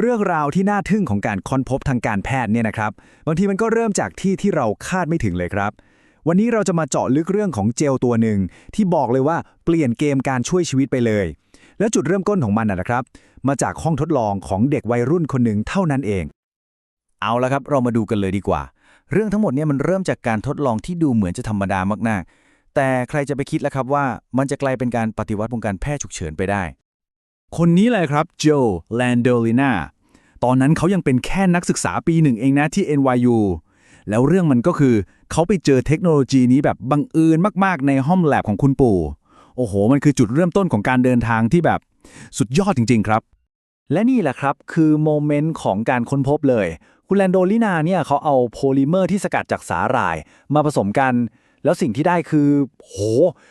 เรื่องราวที่น่าทึ่งของการค้นพบทางการแพทย์เนี่ยนะครับ บางทีมันก็เริ่มจากที่ที่เราคาดไม่ถึงเลยครับ วันนี้เราจะมาเจาะลึกเรื่องของเจลตัวหนึ่งที่บอกเลยว่าเปลี่ยนเกมการช่วยชีวิตไปเลย และจุดเริ่มต้นของมันนะครับ มาจากห้องทดลองของเด็กวัยรุ่นคนหนึ่งเท่านั้นเอง เอาละครับเรามาดูกันเลยดีกว่า เรื่องทั้งหมดเนี่ยมันเริ่มจากการทดลองที่ดูเหมือนจะธรรมดามากๆ แต่ใครจะไปคิดล่ะครับว่ามันจะกลายเป็นการปฏิวัติวงการแพทย์ฉุกเฉินไปได้ คนนี้เลยครับโจแลนโดลิน่าตอนนั้นเขายังเป็นแค่นักศึกษาปีหนึ่งเองนะที่ NYU แล้วเรื่องมันก็คือเขาไปเจอเทคโนโลยีนี้แบบบังเอิญมากๆ ในห้องแลบของคุณปู่ โอ้โห มันคือจุดเริ่มต้นของการเดินทางที่แบบสุดยอดจริง ๆ ครับ และนี่แหละครับคือโมเมนต์ของการค้นพบเลย คุณแลนโดลินาเนี่ยเขาเอาโพลิเมอร์ที่สกัดจากสาหร่าย มาผสมกัน แล้วสิ่งที่ได้คือ โห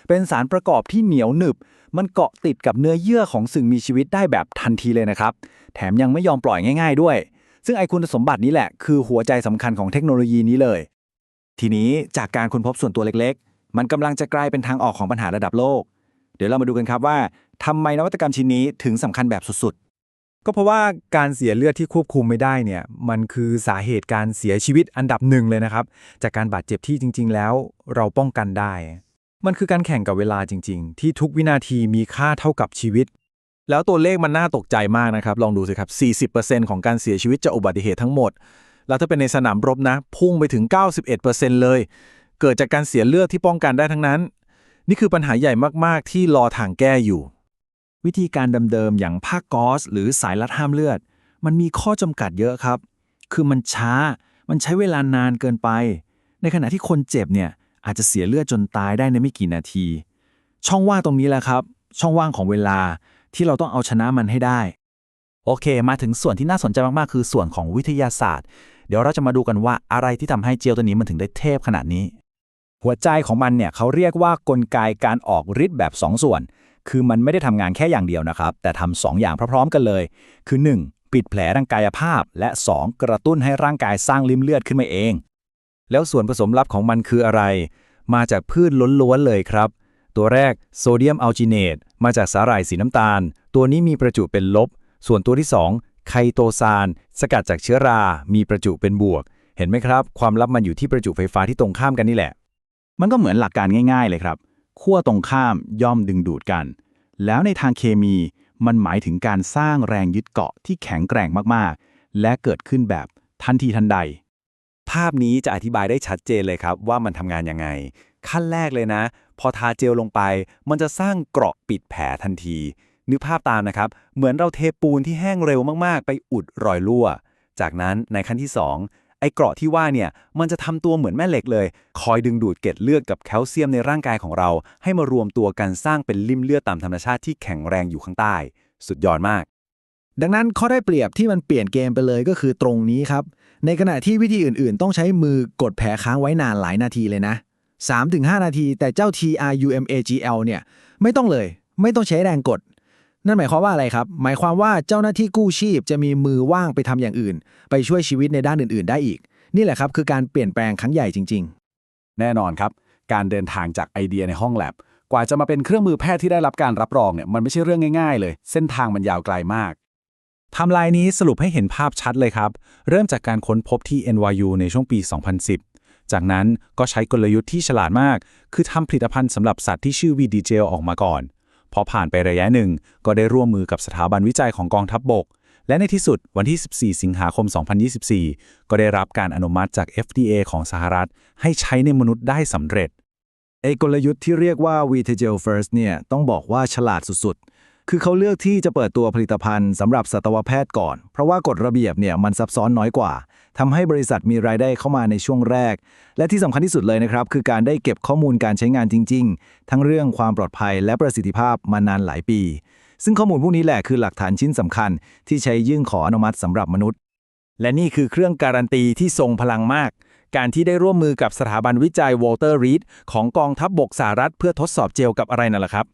เป็นสารประกอบที่เหนียวหนึบ มันเกาะติดกับเนื้อเยื่อของสิ่งมีชีวิตได้แบบทันทีเลยนะครับ แถมยังไม่ยอมปล่อยง่าย ๆ ด้วย ซึ่งไอคุณสมบัตินี้แหละคือหัวใจสำคัญของเทคโนโลยีนี้เลย ทีนี้จากการค้นพบส่วนตัวเล็ก ๆ มันกำลังจะกลายเป็นทางออกของปัญหาระดับโลก เดี๋ยวเรามาดูกันครับว่าทำไมนวัตกรรมชิ้นนี้ถึงสำคัญแบบสุดๆก็เพราะว่าการเสียเลือดที่ควบคุมไม่ได้เนี่ยมันคือสาเหตุการเสียชีวิตอันดับหนึ่งเลยนะครับ จากการบาดเจ็บที่จริง ๆ แล้วเราป้องกันได้ มันคือการแข่งกับเวลาจริง ๆ ที่ทุกวินาทีมีค่าเท่ากับชีวิต แล้วตัวเลขมันน่าตกใจมากนะครับ ลองดูสิครับ 40%ของการเสียชีวิตจากอุบัติเหตุทั้งหมด แล้วถ้าเป็นในสนามรบนะ พุ่งไปถึง 91%เลย เกิดจากการเสียเลือดที่ป้องกันได้ทั้งนั้น นี่คือปัญหาใหญ่มากๆ ที่รอทางแก้อยู่ วิธีการเดิมๆอย่างผ้าก๊อซหรือสายรัดห้ามเลือด มันมีข้อจำกัดเยอะครับ คือมันช้า มันใช้เวลานานเกินไป ในขณะที่คนเจ็บเนี่ย อาจจะเสียเลือดจนตายได้ในไม่กี่นาที ช่องว่างตรงนี้แหละครับ ช่องว่างของเวลาที่เราต้องเอาชนะมันให้ได้ โอเค มาถึงส่วนที่น่าสนใจมาก ๆ คือส่วนของวิทยาศาสตร์ เดี๋ยวเราจะมาดูกันว่าอะไรที่ทำให้เจลตัวนี้มันถึงได้เทพขนาดนี้ หัวใจของมันเนี่ยเขาเรียกว่ากลไกการออกฤทธิ์แบบ 2ส่วน คือมันไม่ได้ทำงานแค่อย่างเดียวนะครับ แต่ทำสองอย่างพร้อมๆกันเลย คือ 1. ปิดแผลทางกายภาพ และ 2. กระตุ้นให้ร่างกายสร้างลิ่มเลือดขึ้นมาเอง แล้วส่วนผสมลับของมันคืออะไร มาจากพืชล้วนๆเลยครับ ตัวแรกโซเดียมอัลจิเนตมาจากสาหร่ายสีน้ำตาล ตัวนี้มีประจุเป็นลบ ส่วนตัวที่ 2 ไคโตซาน สกัดจากเชื้อรา มีประจุเป็นบวก เห็นไหมครับ ความลับมันอยู่ที่ประจุไฟฟ้าที่ตรงข้ามกันนี่แหละ มันก็เหมือนหลักการง่าย ๆ เลยครับขั้วตรงข้ามย่อมดึงดูดกัน แล้วในทางเคมีมันหมายถึงการสร้างแรงยึดเกาะที่แข็งแกร่งมากๆ และเกิดขึ้นแบบทันทีทันใด ภาพนี้จะอธิบายได้ชัดเจนเลยครับว่ามันทำงานยังไง ขั้นแรกเลยนะ พอทาเจลลงไป มันจะสร้างเกราะปิดแผลทันที นึกภาพตามนะครับ เหมือนเราเทปูนที่แห้งเร็วมากๆ ไปอุดรอยรั่ว จากนั้นในขั้นที่ 2 ไอ้เกราะที่ว่าเนี่ยมันจะทำตัวเหมือนแม่เหล็กเลย คอยดึงดูดเกล็ดเลือดกับแคลเซียมในร่างกายของเรา ให้มารวมตัวกันสร้างเป็นลิ่มเลือดตามธรรมชาติที่แข็งแรงอยู่ข้างใต้ สุดยอดมาก ดังนั้นข้อได้เปรียบที่มันเปลี่ยนเกมไปเลยก็คือตรงนี้ครับ ในขณะที่วิธีอื่นๆ ต้องใช้มือกดแผลค้างไว้นานหลายนาทีเลยนะ 3-5 นาที แต่เจ้า TRUMAGL เนี่ยไม่ต้องเลย ไม่ต้องใช้แรงกด นั่นหมายความว่าอะไรครับ หมายความว่าเจ้าหน้าที่กู้ชีพจะมีมือว่างไปทำอย่างอื่น ไปช่วยชีวิตในด้านอื่น ๆ ได้อีก นี่แหละครับคือการเปลี่ยนแปลงครั้งใหญ่จริง ๆ แน่นอนครับ การเดินทางจากไอเดียในห้องแลบกว่าจะมาเป็นเครื่องมือแพทย์ที่ได้รับการรับรองเนี่ยมันไม่ใช่เรื่องง่าย ๆ เลย เส้นทางมันยาวไกลมาก ไทม์ไลน์นี้สรุปให้เห็นภาพชัดเลยครับ เริ่มจากการค้นพบที่ NYU ในช่วงปี 2010 จากนั้นก็ใช้กลยุทธ์ที่ฉลาดมาก คือทำผลิตภัณฑ์สำหรับสัตว์ที่ชื่อ VD Gel ออกมาก่อน พอผ่านไประยะหนึ่ง ก็ได้ร่วมมือกับสถาบันวิจัยของกองทัพบบก และในที่สุดวันที่ 14 สิงหาคม 2024 ก็ได้รับการอนุมัติจาก FDA ของสหรัฐ ให้ใช้ในมนุษย์ได้สำเร็จไอ้กลยุทธ์ที่เรียกว่า v t g e l First เนี่ยต้องบอกว่าฉลาดสุดๆ คือเขาเลือกที่จะเปิดตัวผลิตภัณฑ์สำหรับสัตวแพทย์ก่อน เพราะว่ากฎระเบียบเนี่ยมันซับซ้อนน้อยกว่าทำให้บริษัทมีรายได้เข้ามาในช่วงแรก และที่สำคัญที่สุดเลยนะครับ คือการได้เก็บข้อมูลการใช้งานจริง ๆ ทั้งเรื่องความปลอดภัยและประสิทธิภาพมานานหลายปี ซึ่งข้อมูลพวกนี้แหละคือหลักฐานชิ้นสำคัญ ที่ใช้ยื่นขออนุมัติสำหรับมนุษย์ และนี่คือเครื่องการันตีที่ทรงพลังมาก การที่ได้ร่วมมือกับสถาบันวิจัยวอลเตอร์รีดของกองทัพบบกสหรัฐเพื่อทดสอบเจลกับอะไรนั่นแหละครับ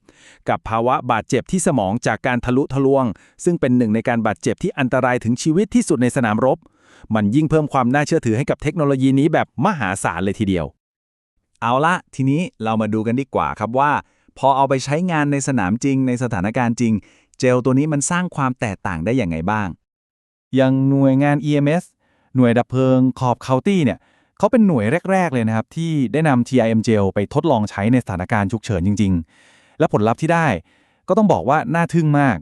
กับภาวะบาดเจ็บที่สมองจากการทะลุทะลวง ซึ่งเป็นหนึ่งในการบาดเจ็บที่อันตรายถึงชีวิตที่สุดในสนามรบ มันยิ่งเพิ่มความน่าเชื่อถือให้กับเทคโนโลยีนี้แบบมหาศาลเลยทีเดียว เอาละทีนี้เรามาดูกันดีกว่าครับว่า พอเอาไปใช้งานในสนามจริง ในสถานการณ์จริง เจลตัวนี้มันสร้างความแตกต่างได้อย่างไงบ้างอย่างหน่วยงาน EMS หน่วยดับเพลิงขอบเคาน์ตี้เนี่ย เขาเป็นหน่วยแรก ๆ เลยนะครับ ที่ได้นำ TIM gel ไปทดลองใช้ในสถานการณ์ฉุกเฉินจริง ๆ และผลลัพธ์ที่ได้ก็ต้องบอกว่าน่าทึ่งมาก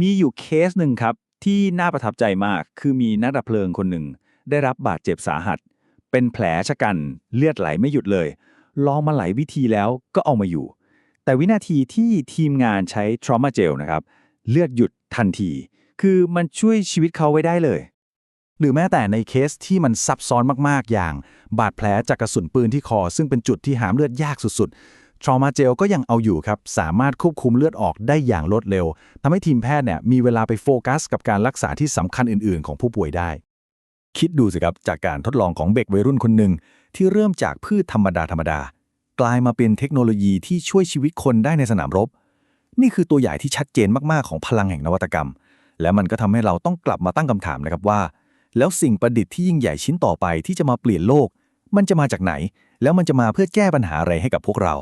มีอยู่เคสหนึ่งครับ ที่น่าประทับใจมาก คือมีนักดับเพลิงคนหนึ่ง ได้รับบาดเจ็บสาหัส เป็นแผลชะกันเลือดไหลไม่หยุดเลย ลองมาหลายวิธีแล้วก็เอามาอยู่ แต่วินาทีที่ทีมงานใช้ trauma gel นะครับ เลือดหยุดทันที คือมันช่วยชีวิตเขาไว้ได้เลย หรือแม้แต่ในเคสที่มันซับซ้อนมากๆ อย่าง บาดแผลจากกระสุนปืนที่คอ ซึ่งเป็นจุดที่หามเลือดยากสุดๆทรอมาเจลก็ยังเอาอยู่ครับ สามารถควบคุมเลือดออกได้อย่างรวดเร็วทำให้ทีมแพทย์เนี่ยมีเวลาไปโฟกัส กับการรักษาที่สำคัญอื่น ๆ ของผู้ป่วยได้ คิดดูสิครับจากการทดลองของเด็กวัยรุ่นคนหนึ่งที่เริ่มจากพืชธรรมดาธรรมดากลายมาเป็นเทคโนโลยีที่ช่วยชีวิตคนได้ในสนามรบ นี่คือตัวอย่างที่ชัดเจนมาก ๆ ของพลังแห่งนวัตกรรม และมันก็ทำให้เราต้องกลับมาตั้งคำถามนะครับว่า แล้วสิ่งประดิษฐ์ที่ยิ่งใหญ่ชิ้นต่อไปที่จะมาเปลี่ยนโลก มันจะมาจากไหน แล้วมันจะมาเพื่อแก้ปัญหาอะไรให้กับพวกเรา